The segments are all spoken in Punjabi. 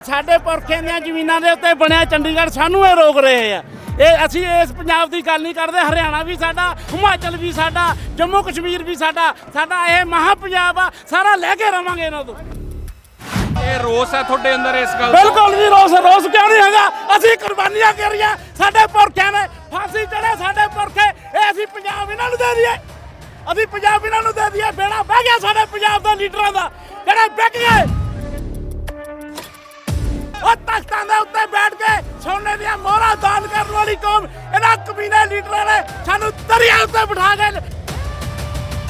ਸਾਡੇ ਪੁਰਖਿਆਂ ਦੀਆਂ ਜ਼ਮੀਨਾਂ ਦੇ ਉੱਤੇ ਬਣਿਆ ਚੰਡੀਗੜ੍ਹ ਸਾਨੂੰ ਇਹ ਰੋਕ ਰਹੇ ਆ। ਇਹ ਅਸੀਂ ਇਸ ਪੰਜਾਬ ਦੀ ਗੱਲ ਨਹੀਂ ਕਰਦੇ ਹਰਿਆਣਾ ਵੀ ਸਾਡਾ ਹਿਮਾਚਲ ਵੀ ਸਾਡਾ ਜੰਮੂ ਕਸ਼ਮੀਰ ਵੀ ਸਾਡਾ ਸਾਡਾ ਇਹ ਮਹਾ ਪੰਜਾਬ ਆ ਸਾਰਾ ਲੈ ਕੇ ਰਵਾਂਗੇ ਇਹਨਾਂ ਤੋਂ। ਇਹ ਰੋਸ ਹੈ ਤੁਹਾਡੇ ਅੰਦਰ ਇਸ ਗੱਲ ਦਾ ਬਿਲਕੁਲ ਵੀ ਰੋਸ ਰੋਸ ਕਿਉਂ ਨਹੀਂ ਹੈਗਾ? ਅਸੀਂ ਕੁਰਬਾਨੀਆਂ ਕਰੀਆਂ ਸਾਡੇ ਪੁਰਖਿਆਂ ਨੇ ਫਾਂਸੀ ਚੜੇ ਸਾਡੇ ਪੁਰਖੇ ਇਹ ਅਸੀਂ ਪੰਜਾਬ ਇਹਨਾਂ ਨੂੰ ਦੇ ਦਈਏ। ਅਸੀਂ ਪੰਜਾਬ ਇਹਨਾਂ ਨੂੰ ਦੇ ਦਈਏ ਬੇੜਾ ਬਹਿ ਗਿਆ ਸਾਡੇ ਪੰਜਾਬ ਦੇ ਲੀਡਰਾਂ ਦਾ ਜਿਹੜੇ ਵਿਕ ਗਏ ਸੋਨੇ ਦੀਆਂ ਮੋਹਰਾਂ ਦਾਨ ਕਰਨ ਵਾਲੀ ਕੌਮ ਇਹਨਾਂ ਕਮੀਨੇ ਲੀਡਰਾਂ ਨੇ ਸਾਨੂੰ ਦਰਿਆ ਉੱਤੇ ਬਿਠਾ ਕੇ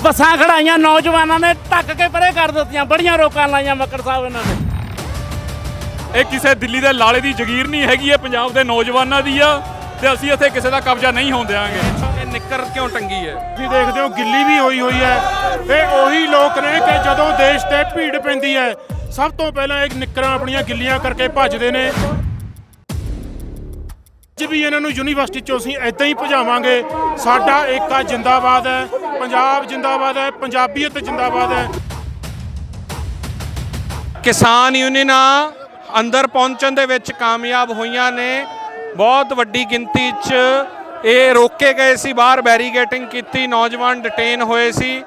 ਬੱਸਾਂ ਖੜਾਈਆਂ ਨੌਜਵਾਨਾਂ ਨੇ ਟੱਕ ਕੇ ਪਰੇ ਕਰ ਦਿੱਤੀਆਂ ਬੜੀਆਂ ਰੋਕਾਂ ਲਾਈਆਂ ਮੱਕੜ ਸਾਹਿਬ ਇਹਨਾਂ ਨੇ। ਇਹ ਕਿਸੇ ਦਿੱਲੀ ਦੇ ਲਾਲੇ ਦੀ ਜ਼ਗੀਰ ਨਹੀਂ ਹੈਗੀ ਇਹ ਪੰਜਾਬ ਦੇ ਨੌਜਵਾਨਾਂ ਦੀ ਆ ਤੇ ਅਸੀਂ ਇੱਥੇ ਕਿਸੇ ਦਾ ਕਬਜ਼ਾ ਨਹੀਂ ਹੋਣ ਦਿਆਂਗੇ। ਇਹ ਨਿੱਕਰ ਕਿਉਂ ਟੰਗੀ ਹੈ? ਤੁਸੀਂ ਦੇਖਦੇ ਹੋ ਗਿੱਲੀ ਵੀ ਹੋਈ ਹੋਈ ਹੈ। ਇਹ ਉਹੀ ਲੋਕ ਨੇ ਕਿ ਜਦੋਂ ਦੇਸ਼ ਤੇ ਭੀੜ ਪੈਂਦੀ ਹੈ ਸਭ ਤੋਂ ਪਹਿਲਾਂ ਇਹ ਨਿੱਕਰਾਂ ਆਪਣੀਆਂ ਗਿੱਲੀਆਂ ਕਰਕੇ ਭੱਜਦੇ ਨੇ। ਅੱਜ ਵੀ ਇਹਨਾਂ ਨੂੰ ਯੂਨੀਵਰਸਿਟੀ ਚੋਂ ਅਸੀਂ ਇਦਾਂ ਹੀ ਭਜਾਵਾਂਗੇ। ਸਾਡਾ ਏਕਾ ਜਿੰਦਾਬਾਦ ਹੈ, ਪੰਜਾਬ ਜਿੰਦਾਬਾਦ ਹੈ, ਪੰਜਾਬੀਅਤ ਜਿੰਦਾਬਾਦ ਹੈ। ਕਿਸਾਨ ਯੂਨੀਅਨਾਂ ਅੰਦਰ ਪਹੁੰਚਣ ਦੇ ਵਿੱਚ ਕਾਮਯਾਬ ਹੋਈਆਂ ਨੇ। ਬਹੁਤ ਵੱਡੀ ਗਿਣਤੀ 'ਚ ਇਹ ਰੋਕੇ ਗਏ ਸੀ, ਬਾਹਰ ਬੈਰੀਗੇਟਿੰਗ ਕੀਤੀ, ਨੌਜਵਾਨ ਡਿਟੇਨ ਹੋਏ ਸੀ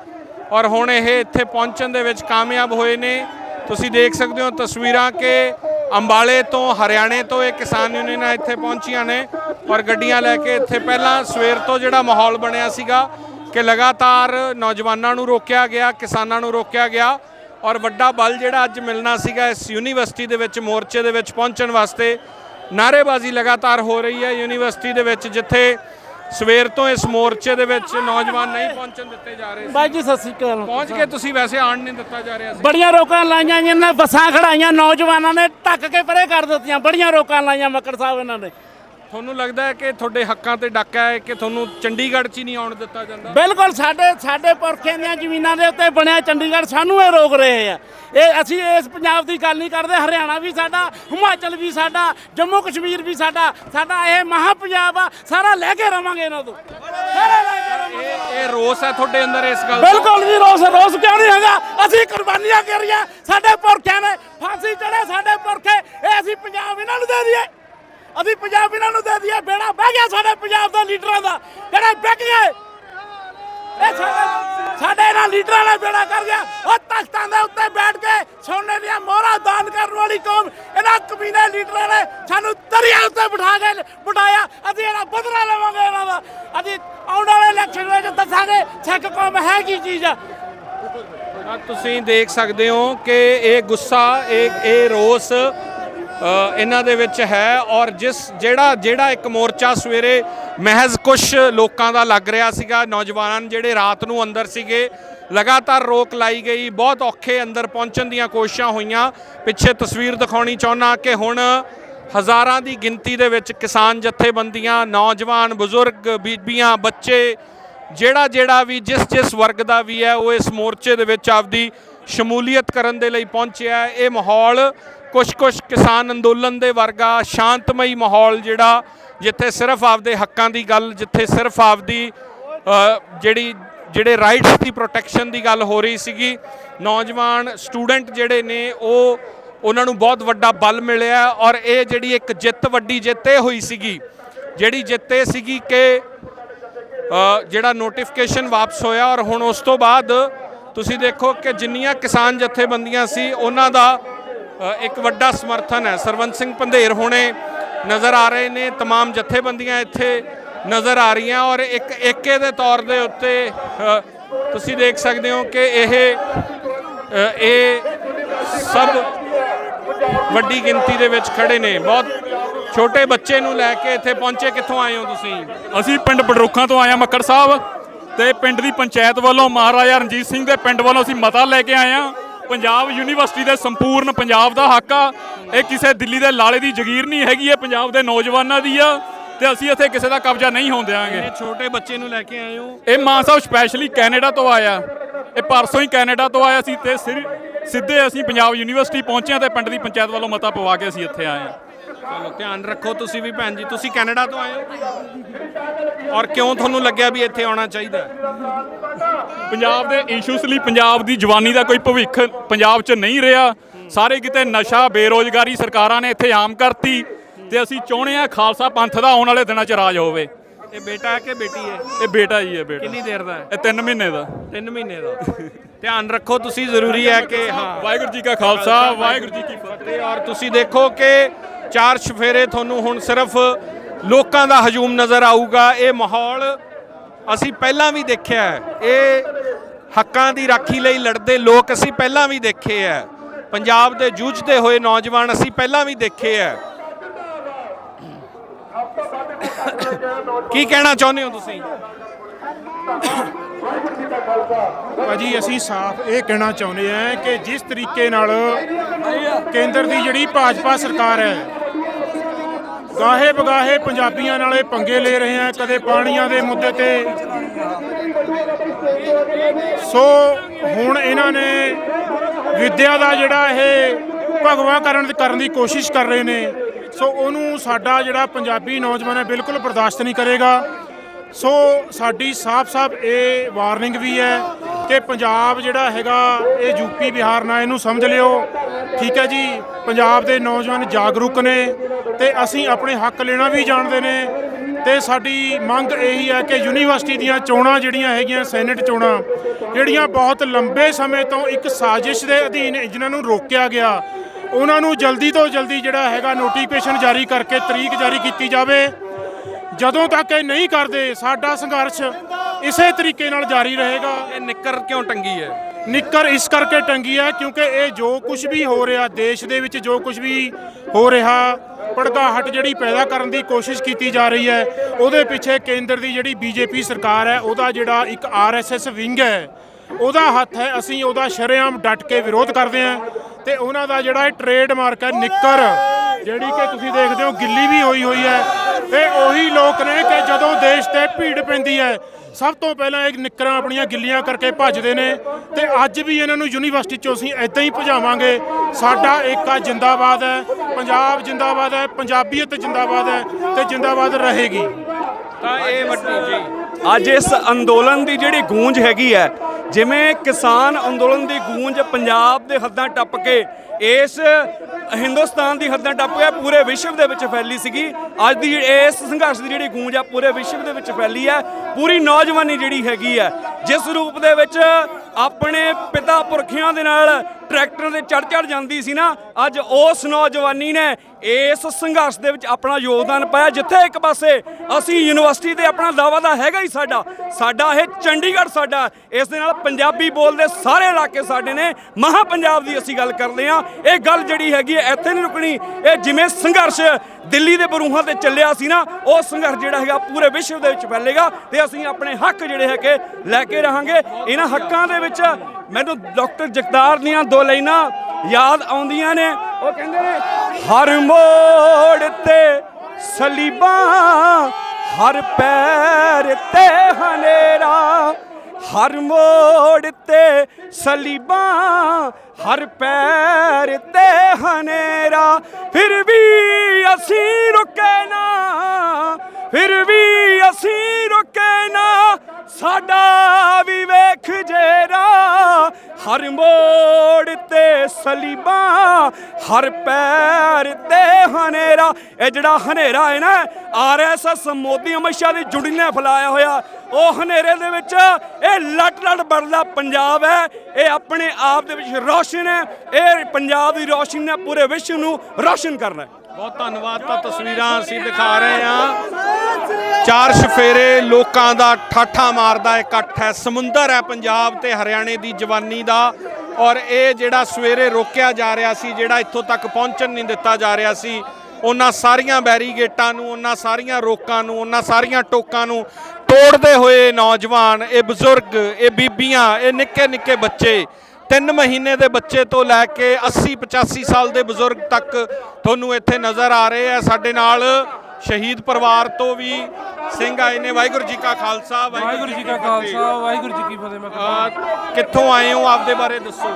ਔਰ ਹੁਣ ਇਹ ਇੱਥੇ ਪਹੁੰਚਣ ਦੇ ਵਿੱਚ ਕਾਮਯਾਬ ਹੋਏ ਨੇ। ਤੁਸੀਂ ਦੇਖ ਸਕਦੇ ਹੋ ਤਸਵੀਰਾਂ ਕਿ ਅੰਬਾਲੇ ਤੋਂ, ਹਰਿਆਣੇ ਤੋਂ ਇਹ ਕਿਸਾਨ ਯੂਨੀਅਨਾਂ ਇੱਥੇ ਪਹੁੰਚੀਆਂ ਨੇ ਔਰ ਗੱਡੀਆਂ ਲੈ ਕੇ ਇੱਥੇ ਪਹਿਲਾਂ ਸਵੇਰ ਤੋਂ ਜਿਹੜਾ ਮਾਹੌਲ ਬਣਿਆ ਸੀਗਾ ਕਿ ਲਗਾਤਾਰ ਨੌਜਵਾਨਾਂ ਨੂੰ ਰੋਕਿਆ ਗਿਆ, ਕਿਸਾਨਾਂ ਨੂੰ ਰੋਕਿਆ ਗਿਆ ਔਰ ਵੱਡਾ ਬਲ ਜਿਹੜਾ ਅੱਜ ਮਿਲਣਾ ਸੀਗਾ ਇਸ ਯੂਨੀਵਰਸਿਟੀ ਦੇ ਵਿੱਚ, ਮੋਰਚੇ ਦੇ ਵਿੱਚ ਪਹੁੰਚਣ ਵਾਸਤੇ ਨਾਅਰੇਬਾਜ਼ੀ ਲਗਾਤਾਰ ਹੋ ਰਹੀ ਹੈ ਯੂਨੀਵਰਸਿਟੀ ਦੇ ਵਿੱਚ, ਜਿੱਥੇ ਸਵੇਰ ਤੋਂ ਇਸ ਮੋਰਚੇ ਦੇ ਵਿੱਚ ਨੌਜਵਾਨ ਨਹੀਂ ਪਹੁੰਚਣ ਦਿੱਤੇ ਜਾ ਰਹੇ ਸੀ। ਬਾਈ ਜੀ ਸਤਿ ਸ਼੍ਰੀ ਅਕਾਲ। ਪਹੁੰਚ ਕੇ ਤੁਸੀਂ ਵੈਸੇ ਆਣ ਨਹੀਂ ਦਿੱਤਾ ਜਾ ਰਿਹਾ ਸੀ। ਬੜੀਆਂ ਰੋਕਾਂ ਲਾਈਆਂ ਜਿਨ੍ਹਾਂ ਨੇ ਬੱਸਾਂ ਖੜਾਈਆਂ ਨੌਜਵਾਨਾਂ ਨੇ ਟੱਕ ਕੇ ਪਰੇ ਕਰ ਦਿੱਤੀਆਂ ਬੜੀਆਂ ਰੋਕਾਂ ਲਾਈਆਂ ਮੱਕੜ ਸਾਹਿਬ ਇਹਨਾਂ ਨੇ। ਤੁਹਾਨੂੰ ਲੱਗਦਾ ਹੈ ਕਿ ਤੁਹਾਡੇ ਹੱਕਾਂ ਤੇ ਡਾਕਾ ਹੈ ਕਿ ਤੁਹਾਨੂੰ ਚੰਡੀਗੜ੍ਹ 'ਚ ਹੀ ਨਹੀਂ ਆਉਣ ਦਿੱਤਾ ਜਾਂਦਾ? ਬਿਲਕੁਲ ਸਾਡੇ ਸਾਡੇ ਪੁਰਖਿਆਂ ਦੀਆਂ ਜ਼ਮੀਨਾਂ ਦੇ ਉੱਤੇ ਬਣਿਆ ਚੰਡੀਗੜ੍ਹ ਸਾਨੂੰ ਇਹ ਰੋਕ ਰਹੇ ਆ। ਇਹ ਅਸੀਂ ਇਸ ਪੰਜਾਬ ਦੀ ਗੱਲ ਨਹੀਂ ਕਰਦੇ ਹਰਿਆਣਾ ਵੀ ਸਾਡਾ ਹਿਮਾਚਲ ਵੀ ਸਾਡਾ ਜੰਮੂ ਕਸ਼ਮੀਰ ਵੀ ਸਾਡਾ ਸਾਡਾ ਇਹ ਮਹਾ ਪੰਜਾਬ ਆ ਸਾਰਾ ਲੈ ਕੇ ਰਵਾਂਗੇ ਇਹਨਾਂ ਤੋਂ। ਸਾਰਾ ਲੈ ਕੇ ਰਵਾਂਗੇ। ਇਹ ਇਹ ਰੋਸ ਹੈ ਤੁਹਾਡੇ ਅੰਦਰ ਇਸ ਗੱਲ ਬਿਲਕੁਲ ਵੀ ਰੋਸ ਰੋਸ ਕਿਉਂ ਨਹੀਂ ਹੈਗਾ? ਅਸੀਂ ਕੁਰਬਾਨੀਆਂ ਕਰੀਆਂ ਸਾਡੇ ਪੁਰਖਿਆਂ ਨੇ ਫਾਂਸੀ ਚੜੇ ਸਾਡੇ ਪੁਰਖੇ ਇਹ ਅਸੀਂ ਪੰਜਾਬ ਇਹਨਾਂ ਨੂੰ ਦੇ ਦਈਏ। ਅਸੀਂ ਪੰਜਾਬ ਇਹਨਾਂ ਨੂੰ ਦੇ ਦਈਏ, ਬੇੜਾ ਬਹਿ ਗਿਆ ਸਾਡੇ ਪੰਜਾਬ ਦੇ ਲੀਡਰਾਂ ਦਾ, ਜਿਹੜੇ ਵਿਕ ਗਏ। ਇਹ ਸਾਡੇ ਸਾਡੇ ਇਹਨਾਂ ਲੀਡਰਾਂ ਨੇ ਬੇੜਾ ਕਰ ਗਿਆ ਉਹ ਤਖਤਾਂ ਦੇ ਉੱਤੇ ਬੈਠ ਕੇ ਸੋਨੇ ਦੀਆਂ ਮੋਹਰਾਂ ਦਾਨ ਕਰਨ ਵਾਲੀ ਕੌਮ, ਇਹਨਾਂ ਕਮੀਨੇ ਲੀਡਰਾਂ ਨੇ ਸਾਨੂੰ ਦਰਿਆ ਉੱਤੇ ਬਿਠਾ ਕੇ ਬਿਠਾਇਆ। ਅਸੀਂ ਇਹਦਾ ਬਦਲਾ ਲਵਾਂਗੇ ਇਹਨਾਂ ਦਾ। ਅਸੀਂ ਆਉਣ ਵਾਲੇ ਇਲੈਕਸ਼ਨ ਵਿੱਚ ਦੱਸਾਂਗੇ ਸਿੱਖ ਕੌਮ ਹੈ ਕੀ ਚੀਜ਼। ਆ ਆ ਤੁਸੀਂ ਦੇਖ ਸਕਦੇ ਹੋ ਕਿ ਇਹ ਗੁੱਸਾ, ਇਹ ਇਹ ਰੋਸ ਇਹਨਾਂ ਦੇ ਵਿੱਚ ਹੈ ਔਰ ਜਿਸ ਜਿਹੜਾ ਜਿਹੜਾ ਇੱਕ ਮੋਰਚਾ ਸਵੇਰੇ ਮਹਿਜ਼ ਕੁਝ ਲੋਕਾਂ ਦਾ ਲੱਗ ਰਿਹਾ ਸੀਗਾ, ਨੌਜਵਾਨ ਜਿਹੜੇ ਰਾਤ ਨੂੰ ਅੰਦਰ ਸੀਗੇ, ਲਗਾਤਾਰ ਰੋਕ ਲਾਈ ਗਈ, ਬਹੁਤ ਔਖੇ ਅੰਦਰ ਪਹੁੰਚਣ ਦੀਆਂ ਕੋਸ਼ਿਸ਼ਾਂ ਹੋਈਆਂ। ਪਿੱਛੇ ਤਸਵੀਰ ਦਿਖਾਉਣੀ ਚਾਹੁੰਦਾ ਕਿ ਹੁਣ ਹਜ਼ਾਰਾਂ ਦੀ ਗਿਣਤੀ ਦੇ ਵਿੱਚ ਕਿਸਾਨ ਜਥੇਬੰਦੀਆਂ, ਨੌਜਵਾਨ, ਬਜ਼ੁਰਗ, ਬੀਬੀਆਂ, ਬੱਚੇ, ਜਿਹੜਾ ਜਿਹੜਾ ਵੀ ਜਿਸ ਜਿਸ ਵਰਗ ਦਾ ਵੀ ਹੈ, ਉਹ ਇਸ ਮੋਰਚੇ ਦੇ ਵਿੱਚ ਆਪਦੀ ਸ਼ਮੂਲੀਅਤ ਕਰਨ ਦੇ ਲਈ ਪਹੁੰਚਿਆ ਇਹ ਮਾਹੌਲ ਕੁਝ ਕੁਝ ਕਿਸਾਨ ਅੰਦੋਲਨ ਦੇ ਵਰਗਾ ਸ਼ਾਂਤਮਈ ਮਾਹੌਲ ਜਿਹੜਾ ਜਿੱਥੇ ਸਿਰਫ ਆਪਦੇ ਹੱਕਾਂ ਦੀ ਗੱਲ, ਜਿੱਥੇ ਸਿਰਫ ਆਪਦੀ ਜਿਹੜੀ, ਜਿਹੜੇ ਰਾਈਟਸ ਦੀ ਪ੍ਰੋਟੈਕਸ਼ਨ ਦੀ ਗੱਲ ਹੋ ਰਹੀ ਸੀਗੀ, ਨੌਜਵਾਨ ਸਟੂਡੈਂਟ ਜਿਹੜੇ ਨੇ, ਉਹ ਉਹਨਾਂ ਨੂੰ ਬਹੁਤ ਵੱਡਾ ਬਲ ਮਿਲਿਆ ਔਰ ਇਹ ਜਿਹੜੀ ਇੱਕ ਜਿੱਤ, ਵੱਡੀ ਜਿੱਤ ਇਹ ਹੋਈ ਸੀਗੀ, ਜਿਹੜੀ ਜਿੱਤ ਇਹ ਸੀਗੀ ਕਿ ਜਿਹੜਾ ਨੋਟੀਫਿਕੇਸ਼ਨ ਵਾਪਸ ਹੋਇਆ ਔਰ ਹੁਣ ਉਸ ਤੋਂ ਬਾਅਦ ਤੁਸੀਂ ਦੇਖੋ ਕਿ ਜਿੰਨੀਆਂ ਕਿਸਾਨ ਜਥੇਬੰਦੀਆਂ ਸੀ, ਉਹਨਾਂ ਦਾ ਇੱਕ ਵੱਡਾ ਸਮਰਥਨ ਹੈ ਸਰਵੰਤ ਸਿੰਘ ਪੰਧੇਰ ਹੋਣੇ ਨਜ਼ਰ ਆ ਰਹੇ ਨੇ तमाम ਜਥੇਬੰਦੀਆਂ ਇੱਥੇ ਨਜ਼ਰ ਆ ਰਹੀਆਂ ਔਰ ਇੱਕ ਏਕੇ ਦੇ ਤੌਰ ਦੇ ਉੱਤੇ ਅ, ਤੁਸੀਂ ਦੇਖ ਸਕਦੇ ਹੋ ਕਿ ਇਹ ਅ, ਇਹ ਸਭ ਵੱਡੀ ਗਿਣਤੀ ਦੇ ਵਿੱਚ ਖੜੇ ਨੇ ਬਹੁਤ ਛੋਟੇ ਬੱਚੇ ਨੂੰ ਲੈ ਕੇ ਇੱਥੇ ਪਹੁੰਚੇ ਕਿੱਥੋਂ ਆਏ ਹੋ ਤੁਸੀਂ ਅਸੀਂ ਪਿੰਡ ਬਡਰੁੱਖਾਂ ਤੋਂ ਆਏ ਹਾਂ ਮੱਕੜ ਸਾਹਿਬ ਤੇ ਪਿੰਡ ਦੀ ਪੰਚਾਇਤ ਵੱਲੋਂ ਮਹਾਰਾਜਾ ਰਣਜੀਤ ਸਿੰਘ ਦੇ ਪਿੰਡ ਵੱਲੋਂ ਅਸੀਂ ਮਤਾ ਲੈ ਕੇ ਆਏ ਹਾਂ ਪੰਜਾਬ ਯੂਨੀਵਰਸਿਟੀ ਦੇ ਸੰਪੂਰਨ ਪੰਜਾਬ ਦਾ ਹੱਕ ਆ। ਇਹ ਕਿਸੇ ਦਿੱਲੀ ਦੇ ਲਾਲੇ ਦੀ ਜ਼ਗੀਰ ਨਹੀਂ ਹੈਗੀ ਇਹ ਪੰਜਾਬ ਦੇ ਨੌਜਵਾਨਾਂ ਦੀ ਆ ਤੇ ਅਸੀਂ ਇੱਥੇ ਕਿਸੇ ਦਾ ਕਬਜ਼ਾ ਨਹੀਂ ਹੋਣ ਦਿਆਂਗੇ। ਇਹ ਛੋਟੇ ਬੱਚੇ ਨੂੰ ਲੈ ਕੇ ਆਏ ਹੋ। ਇਹ ਮਾਨ ਸਾਹਿਬ ਸਪੈਸ਼ਲੀ ਕੈਨੇਡਾ ਤੋਂ ਆਇਆ। ਇਹ ਪਰਸੋਂ ਹੀ ਕੈਨੇਡਾ ਤੋਂ ਆਇਆ ਸੀ ਤੇ ਸਿਰ- ਸਿੱਧੇ ਅਸੀਂ ਪੰਜਾਬ ਯੂਨੀਵਰਸਿਟੀ ਪਹੁੰਚੇ ਹਾਂ ਤੇ ਪਿੰਡ ਦੀ ਪੰਚਾਇਤ ਵੱਲੋਂ ਮਤਾ ਪਵਾ ਕੇ ਅਸੀਂ ਇੱਥੇ ਆਏ ਹਾਂ। ਚਲੋ ਧਿਆਨ ਰੱਖੋ ਤੁਸੀਂ ਵੀ ਭੈਣ ਜੀ ਤੁਸੀਂ ਕੈਨੇਡਾ ਤੋਂ ਆਏ ਹੋ। ਔਰ ਕਿਉਂ ਤੁਹਾਨੂੰ ਲੱਗਿਆ ਵੀ ਇੱਥੇ ਆਉਣਾ ਚਾਹੀਦਾ? ਪੰਜਾਬ ਦੇ ਇਸ਼ੂਸ ਲਈ ਪੰਜਾਬ ਦੀ ਜਵਾਨੀ ਦਾ ਕੋਈ ਭਵਿੱਖ ਪੰਜਾਬ 'ਚ ਨਹੀਂ ਰਿਹਾ। ਸਾਰੇ ਕਿਤੇ ਨਸ਼ਾ ਬੇਰੋਜ਼ਗਾਰੀ ਸਰਕਾਰਾਂ ਨੇ ਇੱਥੇ ਆਮ ਕਰਤੀ ਤੇ ਅਸੀਂ ਚਾਹੁੰਦੇ ਆ ਖਾਲਸਾ ਪੰਥ ਦਾ ਆਉਣ ਵਾਲੇ ਦਿਨਾਂ 'ਚ ਰਾਜ ਹੋਵੇ। ਇਹ ਬੇਟਾ ਹੈ ਕਿ ਬੇਟੀ ਹੈ? ਇਹ ਬੇਟਾ ਹੀ ਹੈ ਬੇਟਾ। ਕਿੰਨੀ ਦੇਰ ਦਾ ਹੈ? ਇਹ 3 ਮਹੀਨੇ ਦਾ। 3 ਮਹੀਨੇ ਦਾ। ਧਿਆਨ ਰੱਖੋ ਤੁਸੀਂ ਜ਼ਰੂਰੀ ਹੈ ਕਿ ਹਾਂ। ਵਾਹਿਗੁਰੂ ਜੀ ਕਾ ਖਾਲਸਾ ਵਾਹਿਗੁਰੂ ਜੀ ਕੀ ਫਤਿਹ। ਔਰ ਤੁਸੀਂ ਦੇਖੋ ਕਿ ਚਾਰ ਸ਼ਫੇਰੇ ਤੁਹਾਨੂੰ ਹੁਣ ਸਿਰਫ ਲੋਕਾਂ ਦਾ ਹਜੂਮ ਨਜ਼ਰ ਆਊਗਾ। ਇਹ ਮਾਹੌਲ ਅਸੀਂ ਪਹਿਲਾਂ ਵੀ ਦੇਖਿਆ ਹੈ। ਇਹ ਹੱਕਾਂ ਦੀ ਰਾਖੀ ਲਈ ਲੜਦੇ ਲੋਕ ਅਸੀਂ ਪਹਿਲਾਂ ਵੀ ਦੇਖੇ ਹੈ। ਪੰਜਾਬ ਦੇ ਜੂਝਦੇ ਹੋਏ ਨੌਜਵਾਨ ਅਸੀਂ ਪਹਿਲਾਂ ਵੀ ਦੇਖੇ ਹੈ। ਕੀ ਕਹਿਣਾ ਚਾਹੁੰਦੇ ਹੋ ਤੁਸੀਂ? ਭਾਜੀ, ਅਸੀਂ ਸਾਫ਼ ਇਹ ਕਹਿਣਾ ਚਾਹੁੰਦੇ ਹਾਂ ਕਿ ਜਿਸ ਤਰੀਕੇ ਨਾਲ ਕੇਂਦਰ ਦੀ ਜਿਹੜੀ ਭਾਜਪਾ ਸਰਕਾਰ ਹੈ ਗਾਹੇ ਬਗਾਹੇ ਪੰਜਾਬੀਆਂ ਨਾਲੇ ਪੰਗੇ ਲੈ ਰਹੇ ਆ, ਕਦੇ ਪਾਣੀਆਂ ਦੇ ਮੁੱਦੇ ਤੇ। ਸੋ ਹੁਣ ਇਹਨਾਂ ਨੇ ਵਿਦਿਆ ਦਾ ਜਿਹੜਾ ਇਹ ਭਗਵਾ ਕਰਨ ਕਰਨ ਦੀ ਕੋਸ਼ਿਸ਼ ਕਰ ਰਹੇ ਨੇ। ਸੋ ਉਹਨੂੰ ਸਾਡਾ ਜਿਹੜਾ ਪੰਜਾਬੀ ਨੌਜਵਾਨ ਹੈ ਬਿਲਕੁਲ ਬਰਦਾਸ਼ਤ ਨਹੀਂ ਕਰੇਗਾ। ਸੋ ਸਾਡੀ ਸਾਫ਼-ਸਾਫ਼ ਇਹ ਵਾਰਨਿੰਗ ਵੀ ਹੈ ਕਿ ਪੰਜਾਬ ਜਿਹੜਾ ਹੈਗਾ, ਇਹ ਯੂਪੀ ਬਿਹਾਰ ਨਾਲ ਇਹਨੂੰ ਸਮਝ ਲਿਓ। ਠੀਕ ਹੈ ਜੀ, ਪੰਜਾਬ ਦੇ ਨੌਜਵਾਨ ਜਾਗਰੂਕ ਨੇ ਤੇ ਅਸੀਂ ਆਪਣੇ ਹੱਕ ਲੈਣਾ ਵੀ ਜਾਣਦੇ ਨੇ ਤੇ ਸਾਡੀ ਮੰਗ ਇਹੀ ਹੈ ਕਿ ਯੂਨੀਵਰਸਿਟੀ ਦੀਆਂ ਚੋਣਾਂ ਜਿਹੜੀਆਂ ਹੈਗੀਆਂ, ਸੈਨੇਟ ਚੋਣਾਂ, ਜਿਹੜੀਆਂ ਬਹੁਤ ਲੰਬੇ ਸਮੇਂ ਤੋਂ ਇੱਕ ਸਾਜ਼ਿਸ਼ ਦੇ ਅਧੀਨ ਜਿਨ੍ਹਾਂ ਨੂੰ ਰੋਕਿਆ ਗਿਆ, ਉਹਨਾਂ ਨੂੰ ਜਲਦੀ ਤੋਂ ਜਲਦੀ ਜਿਹੜਾ ਹੈਗਾ ਨੋਟੀਫਿਕੇਸ਼ਨ ਜਾਰੀ ਕਰਕੇ ਤਰੀਕ ਜਾਰੀ ਕੀਤੀ ਜਾਵੇ। ਜਦੋਂ ਤੱਕ ਇਹ ਨਹੀਂ ਕਰਦੇ, ਸਾਡਾ ਸੰਘਰਸ਼ ਇਸੇ ਤਰੀਕੇ ਨਾਲ ਜਾਰੀ ਰਹੇਗਾ। ਇਹ ਨਿੱਕਰ ਕਿਉਂ ਟੰਗੀ ਹੈ? ਨਿੱਕਰ ਇਸ ਕਰਕੇ ਟੰਗੀ ਹੈ ਕਿਉਂਕਿ ਇਹ ਜੋ ਕੁਝ ਵੀ ਹੋ ਰਿਹਾ ਦੇਸ਼ ਦੇ ਵਿੱਚ ਜੋ ਕੁਝ ਵੀ ਹੋ ਰਿਹਾ ਭੜਕਾਹਟ ਜਿਹੜੀ ਪੈਦਾ ਕਰਨ ਦੀ ਕੋਸ਼ਿਸ਼ ਕੀਤੀ ਜਾ ਰਹੀ ਹੈ ਉਹਦੇ ਪਿੱਛੇ ਕੇਂਦਰ ਦੀ ਜਿਹੜੀ ਬੀਜੇਪੀ ਸਰਕਾਰ ਹੈ ਉਹਦਾ ਜਿਹੜਾ ਇੱਕ ਆਰਐਸਐਸ ਵਿੰਗ ਹੈ ਉਹਦਾ ਹੱਥ ਹੈ, ਅਸੀਂ ਉਹਦਾ ਸ਼ਰੇਆਮ ਡਟ ਕੇ ਵਿਰੋਧ ਕਰਦੇ ਹਾਂ ਤੇ ਉਹਨਾਂ ਦਾ ਜਿਹੜਾ ਇਹ ਟ੍ਰੇਡ ਹੈ ਨਿੱਕਰ, ਜਿਹੜੀ ਕਿ ਤੁਸੀਂ ਦੇਖਦੇ ਹੋ ਗਿੱਲੀ ਵੀ ਹੋਈ ਹੋਈ ਹੈ। ਇਹ ਉਹੀ ਲੋਕ ਨੇ ਕਿ ਜਦੋਂ ਦੇਸ਼ ਤੇ ਭੀੜ ਪੈਂਦੀ ਹੈ, ਸਭ ਤੋਂ ਪਹਿਲਾਂ ਇਹ ਨਿੱਕਰਾਂ ਆਪਣੀਆਂ ਗਿੱਲੀਆਂ ਕਰਕੇ ਭੱਜਦੇ ਨੇ ਤੇ ਅੱਜ ਵੀ ਇਹਨਾਂ ਨੂੰ ਯੂਨੀਵਰਸਿਟੀ ਚੋਂ ਅਸੀਂ ਐਦਾਂ ਹੀ ਭਜਾਵਾਂਗੇ। ਸਾਡਾ ਏਕਾ ਜਿੰਦਾਬਾਦ ਹੈ, ਪੰਜਾਬ ਜਿੰਦਾਬਾਦ ਹੈ, ਪੰਜਾਬੀਅਤ ਜਿੰਦਾਬਾਦ ਹੈ ਤੇ ਜਿੰਦਾਬਾਦ ਰਹੇਗੀ। ਤਾਂ ਇਹ ਵੱਡੀ ਜੀ। ਅੱਜ ਇਸ ਅੰਦੋਲਨ ਦੀ ਜਿਹੜੀ ਗੂੰਜ ਹੈਗੀ ਹੈ ਜਿਵੇਂ ਕਿਸਾਨ ਅੰਦੋਲਨ ਦੀ ਗੂੰਜ ਪੰਜਾਬ ਦੇ ਹੱਦਾਂ ਟੱਪ ਕੇ ਇਸ ਹਿੰਦੁਸਤਾਨ ਦੀ ਹੱਦਾਂ ਟੱਪ ਕੇ ਪੂਰੇ ਵਿਸ਼ਵ ਦੇ ਵਿੱਚ ਫੈਲੀ ਸੀਗੀ। ਅੱਜ ਦੀ ਇਸ ਸੰਘਰਸ਼ ਦੀ ਜਿਹੜੀ ਗੂੰਜ ਆ, ਪੂਰੇ ਵਿਸ਼ਵ ਦੇ ਵਿੱਚ ਫੈਲੀ ਹੈ ਪੂਰੀ ਨੌਜਵਾਨੀ ਜਿਹੜੀ ਹੈਗੀ ਹੈ ਜਿਸ ਰੂਪ ਦੇ ਵਿੱਚ ਆਪਣੇ ਪਿਤਾ ਪੁਰਖਿਆਂ ਦੇ ਨਾਲ ਟਰੈਕਟਰ ਤੇ ਚੜ ਚੜ ਜਾਂਦੀ ਸੀ ਨਾ ਅੱਜ ਉਸ ਨੌਜਵਾਨੀ ਨੇ ਇਸ ਸੰਘਰਸ਼ ਦੇ ਵਿੱਚ ਆਪਣਾ ਯੋਗਦਾਨ ਪਾਇਆ। ਜਿੱਥੇ ਇੱਕ ਪਾਸੇ ਅਸੀਂ ਯੂਨੀਵਰਸਿਟੀ ਤੇ ਆਪਣਾ ਦਾਵਾ ਦਾ ਹੈਗਾ ਹੀ ਸਾਡਾ। ਸਾਡਾ ਇਹ ਚੰਡੀਗੜ੍ਹ ਸਾਡਾ। ਇਸ ਦੇ ਨਾਲ ਪੰਜਾਬੀ ਬੋਲਦੇ ਸਾਰੇ ਇਲਾਕੇ ਸਾਡੇ ਨੇ। ਮਹਾ ਪੰਜਾਬ ਦੀ ਅਸੀਂ ਗੱਲ ਕਰਦੇ ਹਾਂ। ਇਹ ਗੱਲ ਜਿਹੜੀ ਹੈਗੀ ਹੈ, ਇੱਥੇ ਨਹੀਂ ਰੁਕਣੀ। ਇਹ ਜਿਵੇਂ ਸੰਘਰਸ਼ ਦਿੱਲੀ ਦੇ ਬਰੂਹਾਂ ਤੇ ਚੱਲਿਆ ਸੀ ਨਾ, ਉਹ ਸੰਘਰਸ਼ ਜਿਹੜਾ ਹੈਗਾ ਪੂਰੇ ਵਿਸ਼ਵ ਦੇ ਵਿੱਚ ਫੈਲੇਗਾ ਤੇ ਅਸੀਂ ਆਪਣੇ ਹੱਕ ਜਿਹੜੇ ਹੈਗੇ ਲੈ ਕੇ ਰਹਾਂਗੇ। ਇਹਨਾਂ ਹੱਕਾਂ ਦੇ ਵਿੱਚ ਮੈਨੂੰ ਡਾਕਟਰ ਜਗਤਾਰ ਦੀਆਂ ਦੋ ਲਾਈਨਾਂ ਯਾਦ ਆਉਂਦੀਆਂ ਨੇ। ਉਹ ਕਹਿੰਦੇ ਨੇ, ਹਰ ਮੋੜ ਤੇ ਸਲੀਬਾਂ, ਹਰ ਪੈਰ ਤੇ ਹਨੇਰਾ, ਹਰ ਮੋੜ ਤੇ ਸਲੀਬਾਂ, ਹਰ ਪੈਰ ਤੇ ਹਨੇਰਾ। ਫਿਰ ਵੀ ਅਸੀਂ ਰੁਕੇ ਨਾ, ਫਿਰ ਵੀ ਅਸੀਂ ਰੁਕੇ ਨਾ, ਸਾਡਾ ਵੀ ਵੇਖ ਜੇਰਾ, ਹਰ ਮੋੜ ਸਲੀਬਾਂ ਹਰ ਪੈਰ ਤੇ ਹਨੇਰਾ। ਇਹ ਜਿਹੜਾ ਹਨੇਰਾ ਹੈ ਨਾ ਆਰਐਸਐਸ ਮੋਦੀ ਅਮਿਤ ਦੀ ਜੁੜੀ ਨੇ ਫੈਲਾਇਆ ਹੋਇਆ। ਉਹ ਹਨੇਰੇ ਦੇ ਵਿੱਚ ਇਹ ਲੱਟ ਲੱਟ ਬੜਦਾ ਪੰਜਾਬ ਹੈ। ਇਹ ਆਪਣੇ ਆਪ ਦੇ ਵਿੱਚ ਰੌਸ਼ਨ ਹੈ। ਇਹ ਪੰਜਾਬ ਦੀ ਰੌਸ਼ਨੀ ਨੇ ਪੂਰੇ ਵਿਸ਼ਵ ਨੂੰ ਰੌਸ਼ਨ ਕਰਨਾ ਹੈ। ਬਹੁਤ ਧੰਨਵਾਦ, ਤਾਂ ਤਸਵੀਰਾਂ ਅਸੀਂ ਦਿਖਾ ਰਹੇ ਹਾਂ। ਚਾਰ ਸ਼ਫੇਰੇ ਲੋਕਾਂ ਦਾ ਠਾਠਾ ਮਾਰਦਾ, ਇਕੱਠ ਹੈ। ਸਮੁੰਦਰ ਹੈ ਪੰਜਾਬ ਤੇ ਹਰਿਆਣੇ ਦੀ ਜਵਾਨੀ ਦਾ। ਔਰ ਇਹ ਜਿਹੜਾ ਸਵੇਰੇ ਰੋਕਿਆ ਜਾ ਰਿਹਾ ਸੀ, ਜਿਹੜਾ ਇੱਥੋਂ ਤੱਕ ਪਹੁੰਚਣ ਨਹੀਂ ਦਿੱਤਾ ਜਾ ਰਿਹਾ ਸੀ, ਉਹਨਾਂ ਸਾਰੀਆਂ ਬੈਰੀਗੇਟਾਂ ਨੂੰ, ਉਹਨਾਂ ਸਾਰੀਆਂ ਰੋਕਾਂ ਨੂੰ, ਉਹਨਾਂ ਸਾਰੀਆਂ ਟੋਕਾਂ ਨੂੰ ਤੋੜਦੇ ਹੋਏ ਨੌਜਵਾਨ, ਇਹ ਬਜ਼ੁਰਗ, ਇਹ ਬੀਬੀਆਂ, ਇਹ ਨਿੱਕੇ ਨਿੱਕੇ ਬੱਚੇ, ਤਿੰਨ ਮਹੀਨੇ ਦੇ ਬੱਚੇ ਤੋਂ ਲੈ ਕੇ 80 85 ਸਾਲ ਦੇ ਬਜ਼ੁਰਗ ਤੱਕ ਤੁਹਾਨੂੰ ਇੱਥੇ ਨਜ਼ਰ ਆ ਰਹੇ ਆ। ਸਾਡੇ ਨਾਲ ਸ਼ਹੀਦ ਪਰਿਵਾਰ ਤੋਂ ਵੀ ਸਿੰਘ ਆਏ ਨੇ। ਵਾਹਿਗੁਰੂ ਜੀ ਕਾ ਖਾਲਸਾ ਵਾਹਿਗੁਰੂ ਜੀ ਕਾ ਖਾਲਸਾ ਵਾਹਿਗੁਰੂ ਜੀ ਕੀ ਫਤਿਹ ਮੈਂ ਅਹ ਕਿੱਥੋਂ ਆਏ ਹੋ? ਆਪਦੇ ਬਾਰੇ ਦੱਸੋ।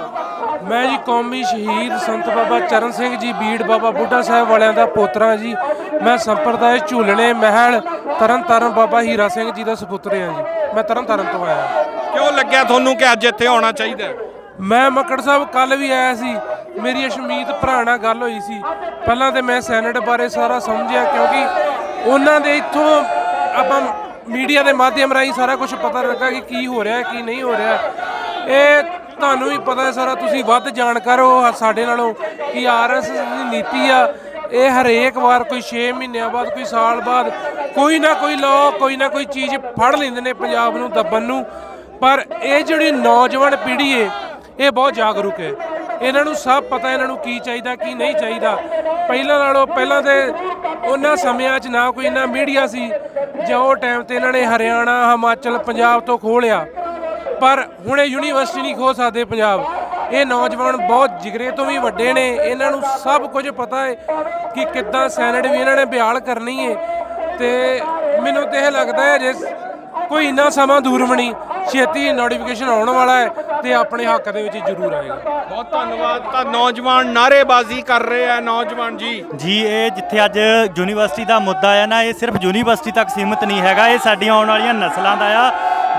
ਮੈਂ ਜੀ ਕੌਮੀ ਸ਼ਹੀਦ ਸੰਤ ਬਾਬਾ ਚਰਨ ਸਿੰਘ ਜੀ ਬੀੜ ਬਾਬਾ ਬੁੱਢਾ ਸਾਹਿਬ ਵਾਲਿਆਂ ਦਾ ਪੋਤਰਾ ਜੀ। ਮੈਂ ਸੰਪਰਦਾਇ ਝੂਲਣੇ ਮਹਿਲ ਤਰਨ ਤਾਰਨ ਬਾਬਾ ਹੀਰਾ ਸਿੰਘ ਜੀ ਦਾ ਸੁਪੁੱਤਰ ਹਾਂ ਜੀ। ਮੈਂ ਤਰਨ ਤਾਰਨ ਤੋਂ ਆਇਆ। ਕਿਉਂ ਲੱਗਿਆ ਤੁਹਾਨੂੰ ਕਿ ਅੱਜ ਇੱਥੇ ਆਉਣਾ ਚਾਹੀਦਾ ਹੈ? ਮੈਂ ਮੱਕੜ ਸਾਹਿਬ ਕੱਲ ਵੀ ਆਇਆ ਸੀ। ਮੇਰੀ ਅਸ਼ਮੀਤ ਭਰਾ ਨਾਲ ਗੱਲ ਹੋਈ ਸੀ। ਪਹਿਲਾਂ ਤੇ ਮੈਂ ਸੈਨੇਟ ਬਾਰੇ ਸਾਰਾ ਸਮਝਿਆ ਕਿਉਂਕਿ ਉਹਨਾਂ ਦੇ ਇੱਥੋਂ ਆਪਾਂ ਮੀਡੀਆ ਦੇ ਮਾਧਿਅਮ ਰਾਹੀਂ ਸਾਰਾ ਕੁਝ ਪਤਾ ਲੱਗਾ ਕਿ ਕੀ ਹੋ ਰਿਹਾ, ਕੀ ਨਹੀਂ ਹੋ ਰਿਹਾ। ਇਹ ਤੁਹਾਨੂੰ ਵੀ ਪਤਾ ਹੈ ਸਾਰਾ, ਤੁਸੀਂ ਵੱਧ ਜਾਣਕਾਰ ਹੋ ਸਾਡੇ ਨਾਲੋਂ ਕਿ ਆਰਐਸਐਸ ਦੀ ਨੀਤੀ ਆ। ਇਹ ਹਰੇਕ ਵਾਰ ਕੋਈ 6 ਮਹੀਨਿਆਂ ਬਾਅਦ, ਕੋਈ ਸਾਲ ਬਾਅਦ ਕੋਈ ਨਾ ਕੋਈ ਲਾਅ ਕੋਈ ਨਾ ਕੋਈ ਚੀਜ਼ ਫੜ ਲੈਂਦੇ ਨੇ ਪੰਜਾਬ ਨੂੰ ਦੱਬਣ ਨੂੰ। ਪਰ ਇਹ ਜਿਹੜੀ ਨੌਜਵਾਨ ਪੀੜ੍ਹੀ ਏ, ਇਹ ਬਹੁਤ ਜਾਗਰੂਕ ਹੈ। ਇਹਨਾਂ ਨੂੰ ਸਭ ਪਤਾ ਇਹਨਾਂ ਨੂੰ ਕੀ ਚਾਹੀਦਾ, ਕੀ ਨਹੀਂ ਚਾਹੀਦਾ। ਪਹਿਲਾਂ ਨਾਲੋਂ ਪਹਿਲਾਂ ਤੇ ਉਹਨਾਂ ਸਮਿਆਂ 'ਚ ਨਾ ਕੋਈ ਇੰਨਾ ਮੀਡੀਆ ਸੀ, ਜਾਂ ਉਹ ਟਾਈਮ ਤੇ ਇਹਨਾਂ ਨੇ ਹਰਿਆਣਾ, ਹਿਮਾਚਲ, ਪੰਜਾਬ ਤੋਂ ਖੋਲਿਆ ਪਰ ਹੁਣ ਇਹ ਯੂਨੀਵਰਸਿਟੀ ਨਹੀਂ ਖੋ ਸਕਦੇ ਪੰਜਾਬ। ਇਹ ਨੌਜਵਾਨ ਬਹੁਤ ਜਿਗਰੇ ਤੋਂ ਵੀ ਵੱਡੇ ਨੇ। ਇਹਨਾਂ ਨੂੰ ਸਭ ਕੁਝ ਪਤਾ ਹੈ ਕਿ ਕਿੱਦਾਂ ਸੈਨੇਟ ਵੀ ਇਹਨਾਂ ਨੇ ਬਿਆਲ ਕਰਨੀ ਹੈ। ਤੇ ਮੈਨੂੰ ਤੇ ਇਹ ਲੱਗਦਾ ਹੈ ਜੇ ਕੋਈ ਇੰਨਾ ਸਮਾਂ ਦੂਰ ਬਣੀ ਛੇਤੀ ਨੋਟੀਫਿਕੇਸ਼ਨ ਆਉਣ ਵਾਲਾ ਹੈ ਤੇ ਆਪਣੇ ਹੱਕ ਦੇ ਵਿੱਚ ਜ਼ਰੂਰ ਆਏਗਾ। ਬਹੁਤ ਧੰਨਵਾਦ ਤਾਂ ਨੌਜਵਾਨ ਨਾਰੇਬਾਜ਼ੀ ਕਰ ਰਹੇ ਆ ਨੌਜਵਾਨ ਜੀ। ਜੀ ਇਹ ਜਿੱਥੇ ਅੱਜ ਯੂਨੀਵਰਸਿਟੀ ਦਾ ਮੁੱਦਾ ਆ ਨਾ ਇਹ ਸਿਰਫ ਯੂਨੀਵਰਸਿਟੀ ਤੱਕ ਸੀਮਿਤ ਨਹੀਂ ਹੈਗਾ ਇਹ ਸਾਡੀਆਂ ਆਉਣ ਵਾਲੀਆਂ ਨਸਲਾਂ ਦਾ ਆ।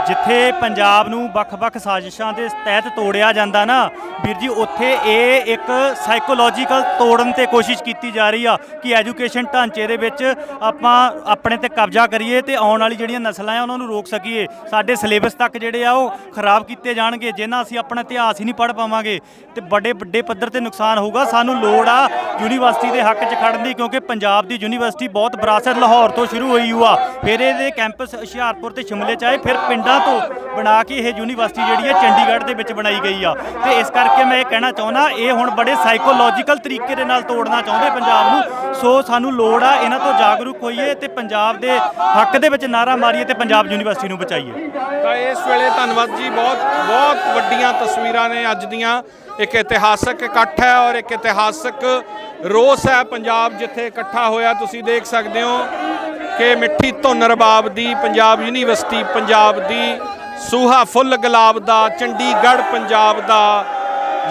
ਜਿੱਥੇ ਪੰਜਾਬ ਨੂੰ ਵੱਖ-ਵੱਖ ਸਾਜ਼ਿਸ਼ਾਂ ਦੇ ਤਹਿਤ ਤੋੜਿਆ ਜਾਂਦਾ ਨਾ, ਵੀਰ ਜੀ, ਉੱਥੇ ਇਹ ਇੱਕ ਸਾਈਕੋਲੋਜੀਕਲ ਤੋੜਨ ਤੇ ਕੋਸ਼ਿਸ਼ ਕੀਤੀ ਜਾ ਰਹੀ ਆ ਕਿ ਐਜੂਕੇਸ਼ਨ ਢਾਂਚੇ ਦੇ ਵਿੱਚ ਆਪਾਂ ਆਪਣੇ ਤੇ ਕਬਜ਼ਾ ਕਰੀਏ ਤੇ ਆਉਣ ਵਾਲੀ ਜਿਹੜੀਆਂ ਨਸਲਾਂ ਆ, ਉਹਨਾਂ ਨੂੰ ਰੋਕ ਸਕੀਏ। ਸਾਡੇ ਸਿਲੇਬਸ ਤੱਕ ਜਿਹੜੇ ਆ, ਉਹ ਖਰਾਬ ਕੀਤੇ ਜਾਣਗੇ ਜਿਨ੍ਹਾਂ ਅਸੀਂ ਆਪਣਾ ਇਤਿਹਾਸ ਹੀ ਨਹੀਂ ਪੜ੍ਹ ਪਾਵਾਂਗੇ। ਤੇ ਵੱਡੇ ਵੱਡੇ ਪੱਧਰ ਤੇ ਨੁਕਸਾਨ ਹੋਊਗਾ। ਸਾਨੂੰ ਲੋੜ ਆ ਯੂਨੀਵਰਸਿਟੀ ਦੇ ਹੱਕ 'ਚ ਖੜਨ ਦੀ, ਕਿਉਂਕਿ ਪੰਜਾਬ ਦੀ ਯੂਨੀਵਰਸਿਟੀ ਬਹੁਤ ਵਿਰਾਸਤ ਲਾਹੌਰ ਤੋਂ ਸ਼ੁਰੂ ਹੋਈ ਹੋਆ ਫਿਰ ਇਹਦੇ ਕੈਂਪਸ ਹੁਸ਼ਿਆਰਪੁਰ ਤੇ ਸ਼ਿਮਲੇ 'ਚ ਆਏ, ਫਿਰ ਪਿੰਡ ਤੋਂ ਬਣਾ ਕੇ ਇਹ ਯੂਨੀਵਰਸਿਟੀ ਜਿਹੜੀ ਹੈ ਚੰਡੀਗੜ੍ਹ ਦੇ ਵਿੱਚ ਬਣਾਈ ਗਈ ਆ। ਤੇ ਇਸ ਕਰਕੇ ਮੈਂ ਇਹ ਕਹਿਣਾ ਚਾਹੁੰਦਾ, ਇਹ ਹੁਣ ਬੜੇ ਸਾਈਕੋਲੋਜੀਕਲ ਤਰੀਕੇ ਦੇ ਨਾਲ ਤੋੜਨਾ ਚਾਹੁੰਦੇ ਪੰਜਾਬ ਨੂੰ। ਸੋ ਸਾਨੂੰ ਲੋੜ ਆ ਇਹਨਾਂ ਤੋਂ ਜਾਗਰੂਕ ਹੋਈਏ ਤੇ ਪੰਜਾਬ ਦੇ ਹੱਕ ਦੇ ਵਿੱਚ ਨਾਰਾ ਮਾਰੀਏ ਤੇ ਪੰਜਾਬ ਯੂਨੀਵਰਸਿਟੀ ਨੂੰ ਬਚਾਈਏ। ਤਾਂ ਇਸ ਵੇਲੇ ਧੰਨਵਾਦ ਜੀ, ਬਹੁਤ ਬਹੁਤ ਵੱਡੀਆਂ ਤਸਵੀਰਾਂ ਨੇ ਅੱਜ ਦੀਆਂ। ਇੱਕ ਇਤਿਹਾਸਕ ਇਕੱਠ ਹੈ ਔਰ ਇੱਕ ਇਤਿਹਾਸਕ ਰੋਸ ਹੈ ਪੰਜਾਬ ਜਿੱਥੇ ਇਕੱਠਾ ਹੋਇਆ। ਤੁਸੀਂ ਦੇਖ ਸਕਦੇ ਹੋ ਕਿ ਮਿੱਠੀ ਧੁਨ ਰਬਾਬ ਦੀ, ਪੰਜਾਬ ਯੂਨੀਵਰਸਿਟੀ ਪੰਜਾਬ ਦੀ, ਸੂਹਾ ਫੁੱਲ ਗੁਲਾਬ ਦਾ, ਚੰਡੀਗੜ੍ਹ ਪੰਜਾਬ ਦਾ,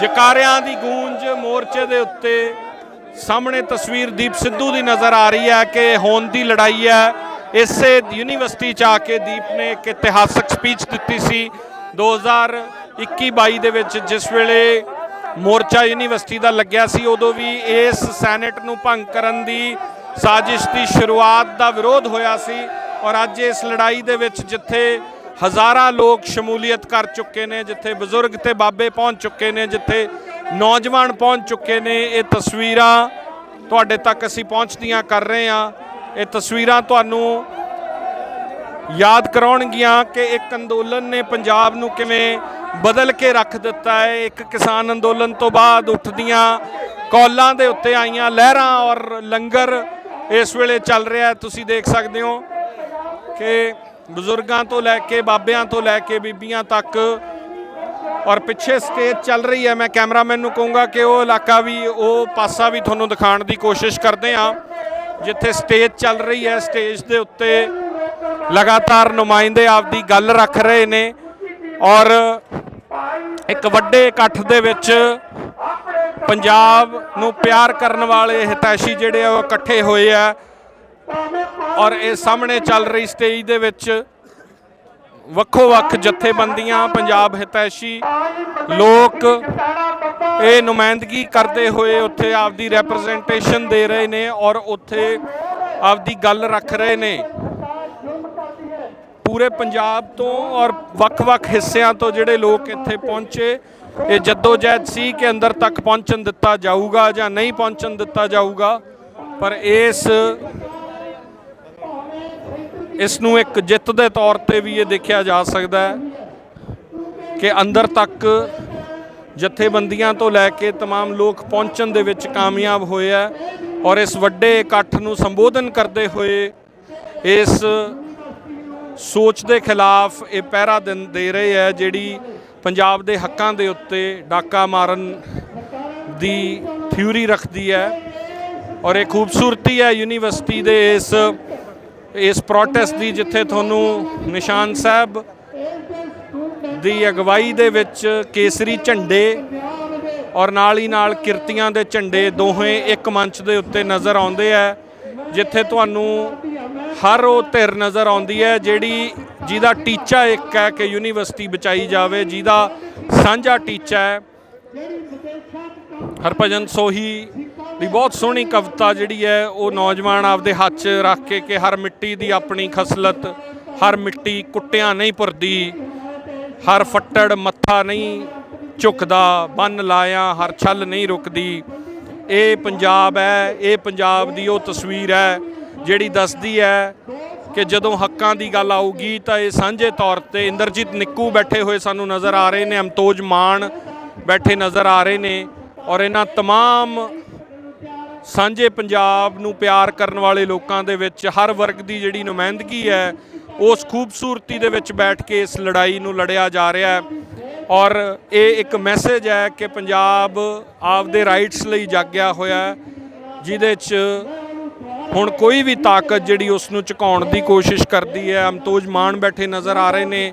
ਜਕਾਰਿਆਂ ਦੀ ਗੂੰਜ ਮੋਰਚੇ ਦੇ ਉੱਤੇ ਸਾਹਮਣੇ ਤਸਵੀਰ ਦੀਪ ਸਿੱਧੂ ਦੀ ਨਜ਼ਰ ਆ ਰਹੀ ਹੈ ਕਿ ਹੋਣ ਦੀ ਲੜਾਈ ਹੈ। ਇਸੇ ਯੂਨੀਵਰਸਿਟੀ ਚ ਆ ਕੇ ਦੀਪ ਨੇ ਇੱਕ ਇਤਿਹਾਸਕ ਸਪੀਚ ਦਿੱਤੀ ਸੀ 2021-22 ਦੇ ਵਿੱਚ, ਜਿਸ ਵੇਲੇ ਮੋਰਚਾ ਯੂਨੀਵਰਸਿਟੀ ਦਾ ਲੱਗਿਆ ਸੀ, ਉਦੋਂ ਵੀ ਇਸ ਸੈਨੇਟ ਨੂੰ ਭੰਗ ਕਰਨ ਦੀ ਸਾਜ਼ਿਸ਼ ਦੀ ਸ਼ੁਰੂਆਤ ਦਾ ਵਿਰੋਧ ਹੋਇਆ ਸੀ ਔਰ ਅੱਜ ਇਸ ਲੜਾਈ ਦੇ ਵਿੱਚ ਜਿੱਥੇ ਹਜ਼ਾਰਾਂ ਲੋਕ ਸ਼ਮੂਲੀਅਤ ਕਰ ਚੁੱਕੇ ਨੇ, ਜਿੱਥੇ ਬਜ਼ੁਰਗ ਤੇ ਬਾਬੇ ਪਹੁੰਚ ਚੁੱਕੇ ਨੇ, ਜਿੱਥੇ ਨੌਜਵਾਨ ਪਹੁੰਚ ਚੁੱਕੇ ਨੇ, ਇਹ ਤਸਵੀਰਾਂ ਤੁਹਾਡੇ ਤੱਕ ਅਸੀਂ ਪਹੁੰਚਦੀਆਂ ਕਰ ਰਹੇ ਹਾਂ। ਇਹ ਤਸਵੀਰਾਂ ਤੁਹਾਨੂੰ ਯਾਦ ਕਰਾਉਣਗੀਆਂ ਕਿ ਇੱਕ ਅੰਦੋਲਨ ਨੇ ਪੰਜਾਬ ਨੂੰ ਕਿਵੇਂ ਬਦਲ ਕੇ ਰੱਖ ਦਿੱਤਾ ਹੈ। ਇੱਕ ਕਿਸਾਨ ਅੰਦੋਲਨ ਤੋਂ ਬਾਅਦ ਉੱਠਦੀਆਂ ਕੌਲਾਂ ਦੇ ਉੱਤੇ ਆਈਆਂ ਲਹਿਰਾਂ ਔਰ ਲੰਗਰ ਇਸ ਵੇਲੇ ਚੱਲ ਰਿਹਾ ਤੁਸੀਂ ਦੇਖ ਸਕਦੇ ਹੋ ਕਿ ਬਜ਼ੁਰਗਾਂ ਤੋਂ ਲੈ ਕੇ ਬਾਬਿਆਂ ਤੋਂ ਲੈ ਕੇ ਬੀਬੀਆਂ ਤੱਕ ਔਰ ਪਿੱਛੇ ਸਟੇਜ ਚੱਲ ਰਹੀ ਹੈ। ਮੈਂ ਕੈਮਰਾਮੈਨ ਨੂੰ ਕਹੂੰਗਾ ਕਿ ਉਹ ਇਲਾਕਾ ਵੀ, ਉਹ ਪਾਸਾ ਵੀ ਤੁਹਾਨੂੰ ਦਿਖਾਉਣ ਦੀ ਕੋਸ਼ਿਸ਼ ਕਰਦੇ ਹਾਂ। ਜਿੱਥੇ ਸਟੇਜ ਚੱਲ ਰਹੀ ਹੈ, ਸਟੇਜ ਦੇ ਉੱਤੇ ਲਗਾਤਾਰ ਨੁਮਾਇੰਦੇ ਆਪਦੀ ਗੱਲ ਰੱਖ ਰਹੇ ਨੇ ਔਰ ਇੱਕ ਵੱਡੇ ਇਕੱਠ ਦੇ ਵਿੱਚ ਪੰਜਾਬ ਨੂੰ ਪਿਆਰ ਕਰਨ ਵਾਲੇ ਹਿਤੈਸ਼ੀ ਜਿਹੜੇ ਆ ਉਹ ਇਕੱਠੇ ਹੋਏ ਆ। ਔਰ ਇਹ ਸਾਹਮਣੇ ਚੱਲ ਰਹੀ ਸਟੇਜ ਦੇ ਵਿੱਚ ਵੱਖੋ ਵੱਖ ਜਥੇਬੰਦੀਆਂ, ਪੰਜਾਬ ਹਿਤੈਸ਼ੀ ਲੋਕ ਇਹ ਨੁਮਾਇੰਦਗੀ ਕਰਦੇ ਹੋਏ ਉੱਥੇ ਆਪਦੀ ਰਿਪਰੈਜ਼ੈਂਟੇਸ਼ਨ ਦੇ ਰਹੇ ਨੇ ਔਰ ਉੱਥੇ ਆਪਦੀ ਗੱਲ ਰੱਖ ਰਹੇ ਨੇ। ਪੂਰੇ ਪੰਜਾਬ ਤੋਂ ਔਰ ਵੱਖ-ਵੱਖ ਹਿੱਸਿਆਂ ਤੋਂ ਜਿਹੜੇ ਲੋਕ ਇੱਥੇ ਪਹੁੰਚੇ ਇਹ ਜਦੋਜਹਿਦ ਸੀ ਕਿ ਅੰਦਰ ਤੱਕ ਪਹੁੰਚਣ ਦਿੱਤਾ ਜਾਊਗਾ ਜਾਂ ਨਹੀਂ ਪਹੁੰਚਣ ਦਿੱਤਾ ਜਾਊਗਾ ਪਰ ਇਸ ਇਸ ਨੂੰ ਇੱਕ ਜਿੱਤ ਦੇ ਤੌਰ ਤੇ ਵੀ ਇਹ ਦੇਖਿਆ ਜਾ ਸਕਦਾ ਹੈ ਕਿ ਅੰਦਰ ਤੱਕ ਜਥੇਬੰਦੀਆਂ ਤੋਂ ਲੈ ਕੇ तमाम ਲੋਕ ਪਹੁੰਚਣ ਦੇ ਵਿੱਚ ਕਾਮਯਾਬ ਹੋਏ ਆ ਔਰ ਇਸ ਵੱਡੇ ਇਕੱਠ ਨੂੰ ਸੰਬੋਧਨ ਕਰਦੇ ਹੋਏ ਇਸ ਸੋਚ ਦੇ ਖਿਲਾਫ ਇਹ ਪਹਿਰਾ ਦਿਨ ਦੇ ਰਹੇ ਹੈ ਜਿਹੜੀ ਪੰਜਾਬ ਦੇ ਹੱਕਾਂ ਦੇ ਉੱਤੇ ਡਾਕਾ ਮਾਰਨ ਦੀ ਥਿਊਰੀ ਰੱਖਦੀ ਹੈ ਔਰ ਇਹ ਖੂਬਸੂਰਤੀ ਹੈ ਯੂਨੀਵਰਸਿਟੀ ਦੇ ਇਸ ਇਸ ਪ੍ਰੋਟੈਸਟ ਦੀ ਜਿੱਥੇ ਤੁਹਾਨੂੰ ਨਿਸ਼ਾਨ ਸਾਹਿਬ ਦੀ ਅਗਵਾਈ ਦੇ ਵਿੱਚ ਕੇਸਰੀ ਝੰਡੇ ਔਰ ਨਾਲ ਹੀ ਨਾਲ ਕਿਰਤੀਆਂ ਦੇ ਝੰਡੇ ਦੋਹੇ ਇੱਕ ਮੰਚ ਦੇ ਉੱਤੇ ਨਜ਼ਰ ਆਉਂਦੇ ਆ ਜਿੱਥੇ ਤੁਹਾਨੂੰ ਹਰ ਉਹ ਧਿਰ ਨਜ਼ਰ ਆਉਂਦੀ ਹੈ ਜਿਹੜੀ ਜਿਹਦਾ ਟੀਚਾ ਇੱਕ ਹੈ ਕਿ ਯੂਨੀਵਰਸਿਟੀ ਬਚਾਈ ਜਾਵੇ, ਜਿਹਦਾ ਸਾਂਝਾ ਟੀਚਾ ਹੈ। ਹਰਭਜਨ ਸੋਹੀ ਦੀ ਬਹੁਤ ਸੋਹਣੀ ਕਵਿਤਾ ਜਿਹੜੀ ਹੈ, ਉਹ ਨੌਜਵਾਨ ਆਪਦੇ ਹੱਥ 'ਚ ਰੱਖ ਕੇ ਕਿ ਹਰ ਮਿੱਟੀ ਦੀ ਆਪਣੀ ਖਸਲਤ, ਹਰ ਮਿੱਟੀ ਕੁੱਟਿਆਂ ਨਹੀਂ ਭਰਦੀ, ਹਰ ਫੱਟੜ ਮੱਥਾ ਨਹੀਂ ਝੁਕਦਾ, ਬੰਨ ਲਾਇਆ ਹਰ ਛੱਲ ਨਹੀਂ ਰੁਕਦੀ। ਇਹ ਪੰਜਾਬ ਹੈ, ਇਹ ਪੰਜਾਬ ਦੀ ਉਹ ਤਸਵੀਰ ਹੈ ਜਿਹੜੀ ਦੱਸਦੀ ਹੈ ਕਿ ਜਦੋਂ ਹੱਕਾਂ ਦੀ ਗੱਲ ਆਊਗੀ ਤਾਂ ਇਹ ਸਾਂਝੇ ਤੌਰ ਤੇ ਇੰਦਰਜੀਤ ਨਿੱਕੂ ਬੈਠੇ ਹੋਏ ਸਾਨੂੰ ਨਜ਼ਰ ਆ ਰਹੇ ਨੇ, ਅਮਤੋਜ ਮਾਨ ਬੈਠੇ ਨਜ਼ਰ ਆ ਰਹੇ ਨੇ ਔਰ ਇਹਨਾਂ ਤਮਾਮ ਸਾਂਝੇ ਪੰਜਾਬ ਨੂੰ ਪਿਆਰ ਕਰਨ ਵਾਲੇ ਲੋਕਾਂ ਦੇ ਵਿੱਚ ਹਰ ਵਰਗ ਦੀ ਜਿਹੜੀ ਨੁਮਾਇੰਦਗੀ ਹੈ, ਉਸ ਖੂਬਸੂਰਤੀ ਦੇ ਵਿੱਚ ਬੈਠ ਕੇ ਇਸ ਲੜਾਈ ਨੂੰ ਲੜਿਆ ਜਾ ਰਿਹਾ ਹੈ। ਔਰ ਇਹ ਇੱਕ ਮੈਸੇਜ ਹੈ ਕਿ ਪੰਜਾਬ ਆਪਦੇ ਰਾਈਟਸ ਲਈ ਜਾਗਿਆ ਹੋਇਆ ਹੈ ਜਿਹਦੇ 'ਚ ਹੁਣ ਕੋਈ ਵੀ ਤਾਕਤ ਜਿਹੜੀ ਉਸ ਨੂੰ ਝੁਕਾਉਣ ਦੀ ਕੋਸ਼ਿਸ਼ ਕਰਦੀ ਹੈ ਅਮਤੋਜ ਮਾਨ ਬੈਠੇ ਨਜ਼ਰ ਆ ਰਹੇ ਨੇ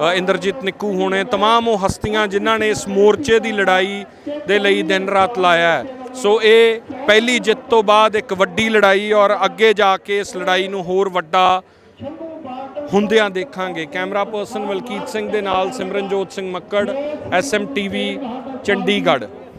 ਅ, ਇੰਦਰਜੀਤ ਨਿੱਕੂ ਹੋਣੇ तमाम ਉਹ ਹਸਤੀਆਂ ਜਿਨ੍ਹਾਂ ਨੇ ਇਸ ਮੋਰਚੇ ਦੀ ਲੜਾਈ ਦੇ ਲਈ ਦਿਨ ਰਾਤ ਲਾਇਆ ਹੈ ਸੋ ਇਹ ਪਹਿਲੀ ਜਿੱਤ ਤੋਂ ਬਾਅਦ ਇੱਕ ਵੱਡੀ ਲੜਾਈ ਔਰ ਅੱਗੇ ਜਾ ਕੇ ਇਸ ਲੜਾਈ ਨੂੰ ਹੋਰ ਵੱਡਾ ਹੁੰਦਿਆਂ ਦੇਖਾਂਗੇ। ਕੈਮਰਾ ਪਰਸਨ ਮਲਕੀਤ ਸਿੰਘ ਦੇ ਨਾਲ ਸਿਮਰਨਜੋਤ ਸਿੰਘ ਮੱਕੜ ਐਸਐਮ ਟੀਵੀ ਚੰਡੀਗੜ੍ਹ।